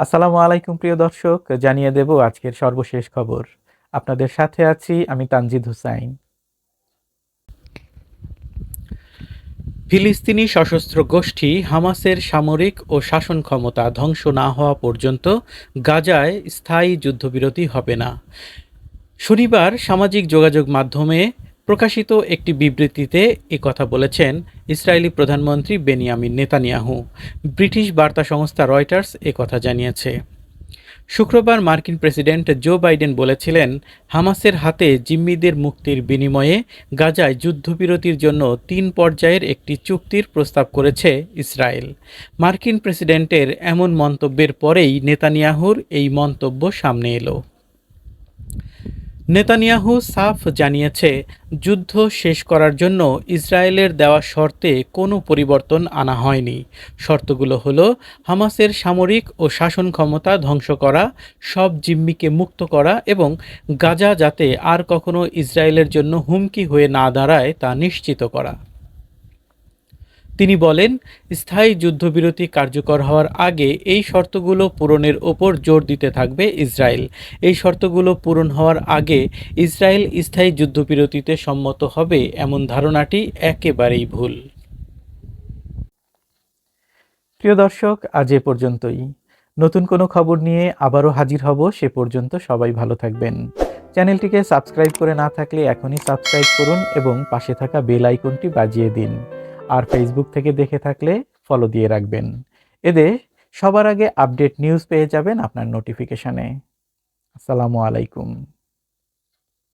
আসসালামু আলাইকুম, প্রিয় দর্শক। জানিয়ে দেব আজকের সর্বশেষ খবর। আপনাদের সাথে আছি আমি তানজিদ হুসাইন। ফিলিস্তিনি সশস্ত্র গোষ্ঠী হামাসের সামরিক ও শাসন ক্ষমতা ধ্বংস না হওয়া পর্যন্ত গাজায় স্থায়ী যুদ্ধবিরতি হবে না। শনিবার সামাজিক যোগাযোগ মাধ্যমে প্রকাশিত একটি বিবৃতিতে কথা বলেছেন ইসরায়েলি প্রধানমন্ত্রী বেনিয়ামিন নেতানিয়াহু। ব্রিটিশ বার্তা সংস্থা রয়টার্স এ কথা জানিয়েছে। শুক্রবার মার্কিন প্রেসিডেন্ট জো বাইডেন বলেছিলেন, হামাসের হাতে জিম্মিদের মুক্তির বিনিময়ে গাজায় যুদ্ধবিরতির জন্য তিন পর্যায়ের একটি চুক্তির প্রস্তাব করেছে ইসরায়েল। মার্কিন প্রেসিডেন্টের এমন মন্তব্যের পরেই নেতানিয়াহুর এই মন্তব্য সামনে এলো। নেতানিয়াহু সাফ জানিয়েছে, যুদ্ধ শেষ করার জন্য ইসরায়েলের দেওয়া শর্তে কোনো পরিবর্তন আনা হয়নি। শর্তগুলো হল, হামাসের সামরিক ও শাসন ক্ষমতা ধ্বংস করা, সব জিম্মিকে মুক্ত করা এবং গাজা যাতে আর কখনো ইসরায়েলের জন্য হুমকি হয়ে না দাঁড়ায় তা নিশ্চিত করা। তিনি বলেন, স্থায়ী যুদ্ধবিরতি কার্যকর হওয়ার আগে এই শর্তগুলো পূরণের ওপর জোর দিতে থাকবে ইসরায়েল। এই শর্তগুলো পূরণ হওয়ার আগে ইসরায়েল স্থায়ী যুদ্ধবিরতিতে সম্মত হবে এমন ধারণাটি একেবারেই ভুল। প্রিয় দর্শক, আজ এ পর্যন্তই। নতুন কোনো খবর নিয়ে আবারও হাজির হব সে পর্যন্ত সবাই ভালো থাকবেন। চ্যানেলটিকে সাবস্ক্রাইব করে না থাকলে এখনই সাবস্ক্রাইব করুন এবং পাশে থাকা বেল আইকনটি বাজিয়ে দিন। আর ফেসবুক থেকে দেখে থাকলে ফলো দিয়ে রাখবেন। এতে সবার আগে আপডেট নিউজ পেয়ে যাবেন আপনার নোটিফিকেশানে আসসালামু আলাইকুম।